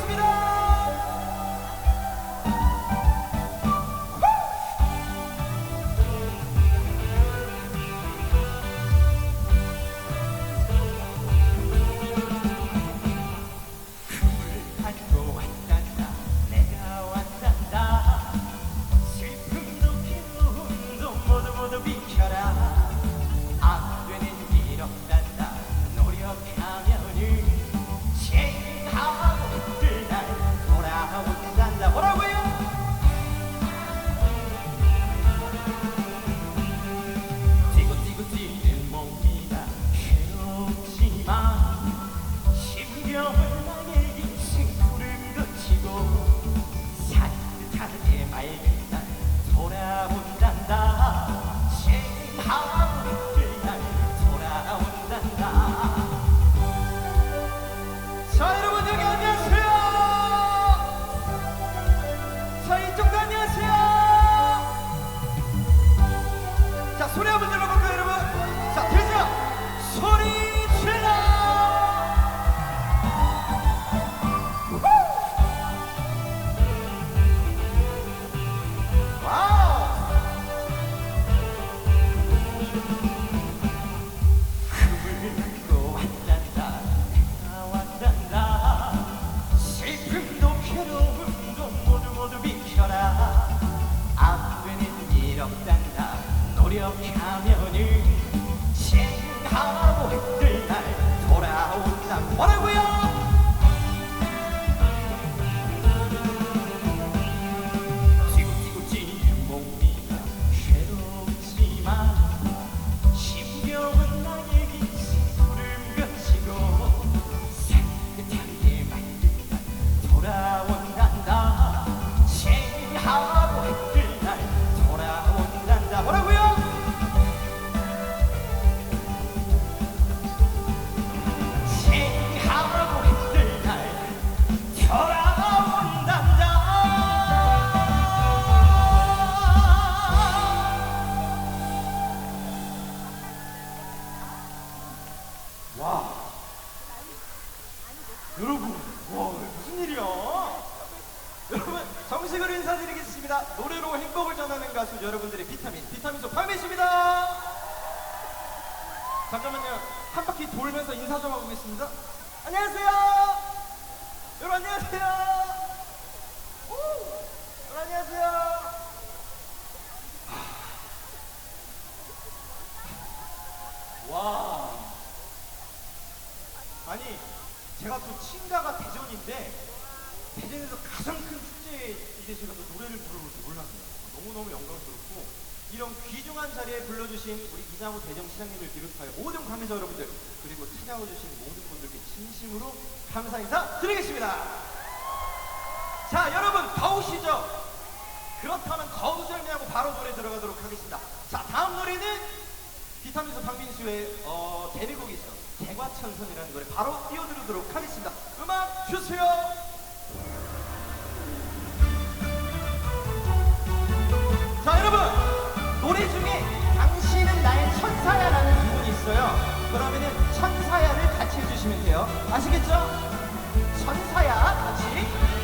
부탁드리겠습니다. 여러분, 와 무슨 일이야? 여러분 정식으로 인사드리겠습니다. 노래로 행복을 전하는 가수 여러분들의 비타민, 비타민소 박민수입니다. 잠깐만요. 한 바퀴 돌면서 인사 좀 하고 계십니다. 안녕하세요. 여러분 안녕하세요. 오, 여러분 안녕하세요. 와. 아니 제가 또 친가가 대전인데 대전에서 가장 큰 축제에 이제 제가 또 노래를 부르는 줄 몰랐네요. 너무너무 영광스럽고 이런 귀중한 자리에 불러주신 우리 이장우 대전시장님을 비롯하여 모든 관계자 여러분들 그리고 찾아오주신 모든 분들께 진심으로 감사 인사 드리겠습니다. 자 여러분 더우시죠? 그렇다면 더우 설명하고 바로 노래 들어가도록 하겠습니다. 자 다음 노래는 비타민스 박민수의 어, 데뷔곡이죠. 개과천선이라는 노래 바로 띄워드리도록 하겠습니다. 음악 주세요. 자 여러분 노래 중에 당신은 나의 천사야라는 부분이 있어요. 그러면은 천사야를 같이 해주시면 돼요. 아시겠죠? 천사야 같이.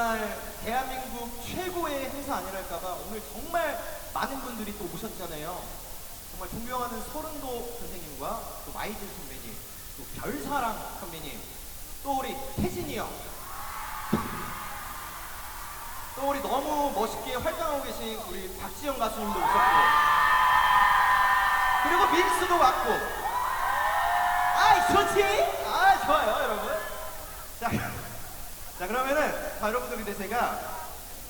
정말 대한민국 최고의 행사 아니랄까봐 오늘 정말 많은 분들이 또 오셨잖아요. 정말 존경하는 서른도 선생님과 또 마이진 선배님 또 별사랑 선배님 또 우리 태진이 형. 또 우리 너무 멋있게 활동하고 계신 우리 박지영 가수님도 오셨고. 그리고 민수도 왔고. 아이 좋지? 아 좋아요 여러분. 자, 자 그러면은 자 여러분들 근데 제가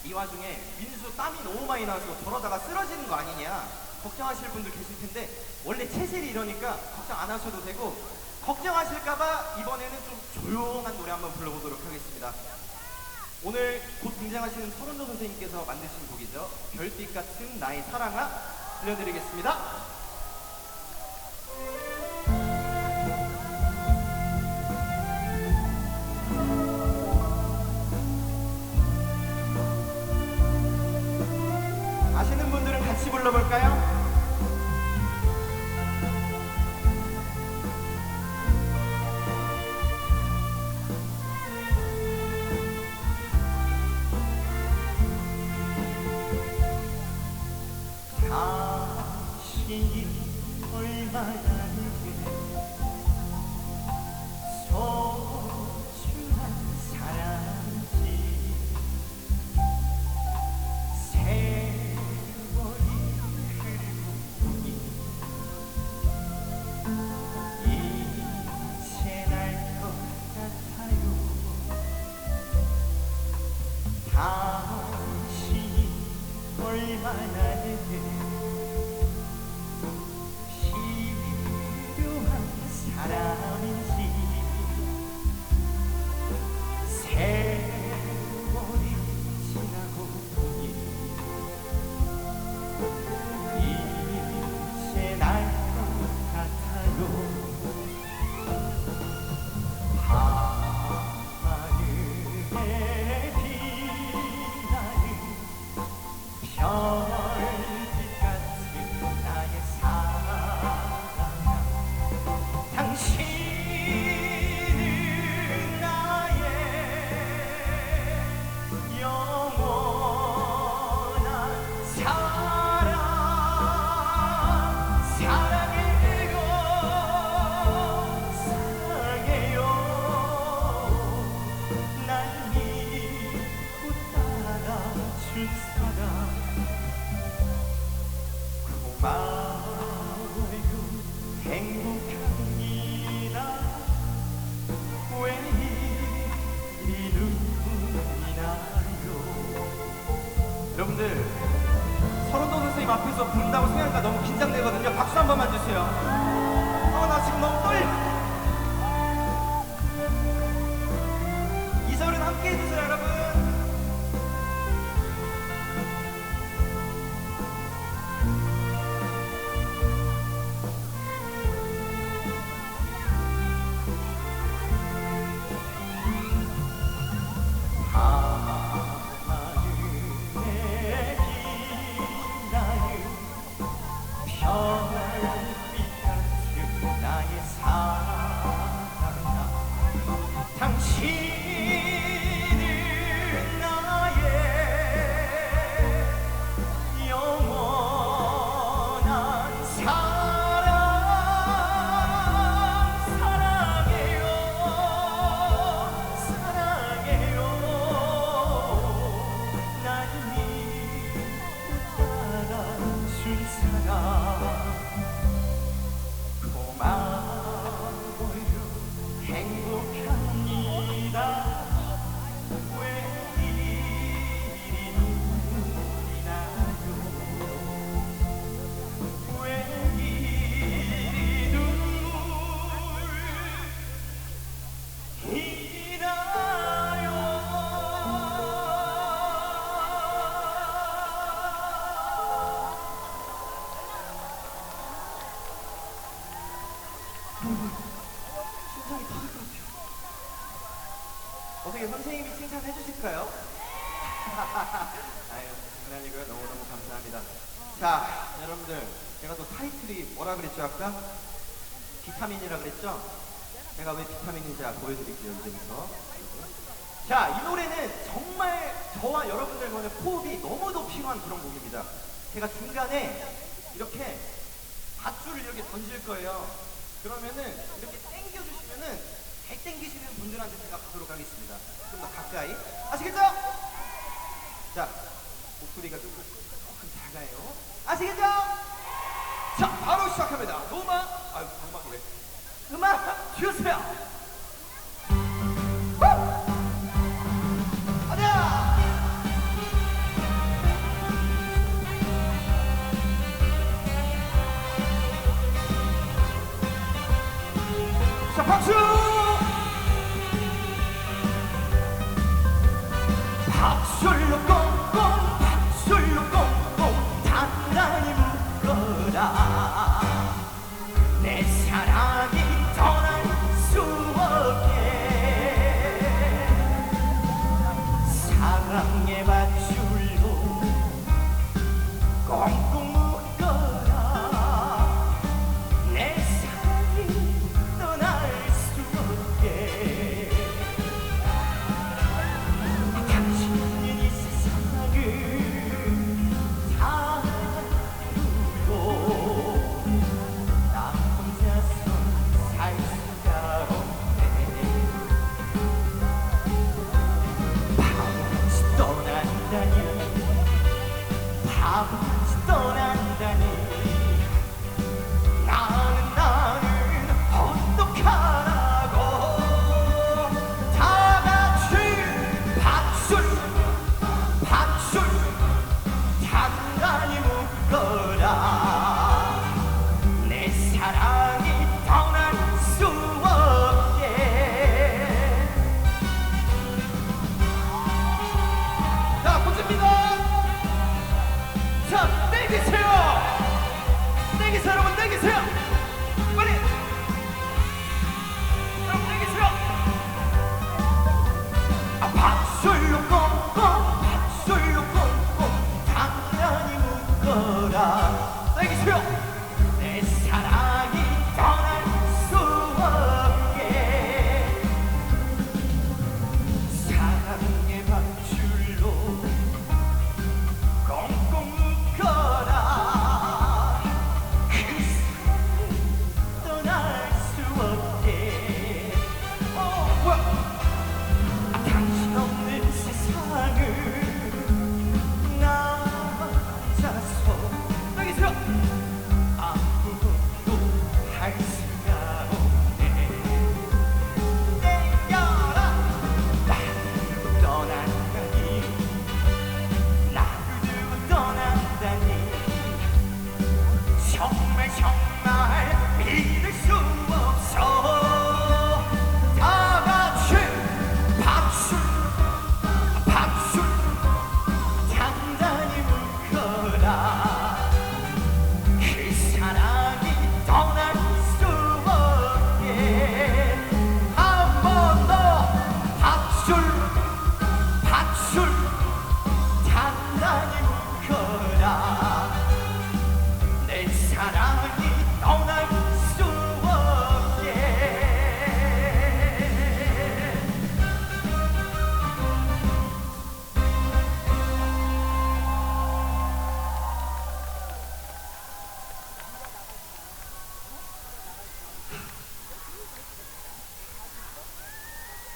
이 와중에 민수 땀이 너무 많이 나서 저러다가 쓰러지는 거 아니냐 걱정하실 분들 계실 텐데 원래 체질이 이러니까 걱정 안 하셔도 되고 걱정하실까봐 이번에는 좀 조용한 노래 한번 불러보도록 하겠습니다 오늘 곧 등장하시는 서른도 선생님께서 만드신 곡이죠. 별빛 같은 나의 사랑아 들려드리겠습니다. 같이 불러볼까요? 앞에서 분다고 생각하니까 너무 긴장되거든요. 박수 한 번만 주세요. 아, 나 지금 너무 떨려. 선생님이 칭찬해 주실까요? 아유, 장난이고요. 너무너무 감사합니다. 자, 여러분들. 제가 또 타이틀이 뭐라 그랬죠, 아까? 비타민이라 그랬죠? 제가 왜 비타민인지 보여드릴게요, 이제부터. 자, 이 노래는 정말 저와 여러분들 간의 호흡이 너무도 필요한 그런 곡입니다. 제가 중간에 이렇게 밧줄을 이렇게 던질 거예요. 그러면은 이렇게 당겨주시면은 잘 당기시는 분들한테 제가 가도록 하겠습니다. 좀 더 가까이. 아시겠죠? 자, 목소리가 조금, 작아요. 아시겠죠? 자, 바로 시작합니다. 음악, 아유, 방막이 왜? 음악 주세요. 박수! 땡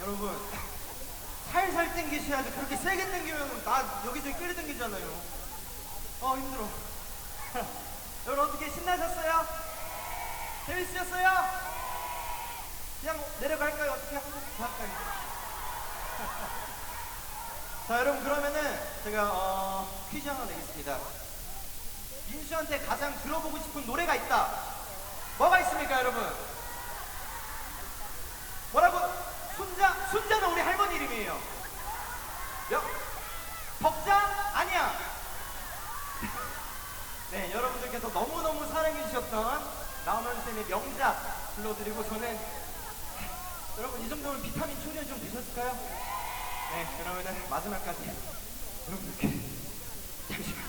여러분 살살 당기셔야지 그렇게 세게 당기면 나 여기저기 끌려당기잖아요 어 힘들어 여러분 어떻게 신나셨어요? 재밌으셨어요? 그냥 내려갈까요? 어떻게 가까이 자 여러분 그러면은 제가 어, 퀴즈 하나 내겠습니다 민수한테 가장 들어보고 싶은 노래가 있다 뭐가 있습니까 여러분? 순자 순자는 우리 할머니 이름이에요. 여, 덕자 아니야. 네 여러분들께서 너무 너무 사랑해 주셨던 나훈원 쌤의 명작 불러드리고 저는 여러분 이 정도면 비타민 충전 좀 되셨을까요? 네 그러면은 마지막까지 여러분들께 잠시만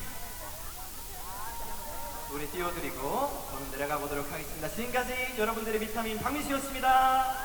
우리 띄워드리고 저는 내려가 보도록 하겠습니다. 지금까지 여러분들의 비타민 박민수였습니다.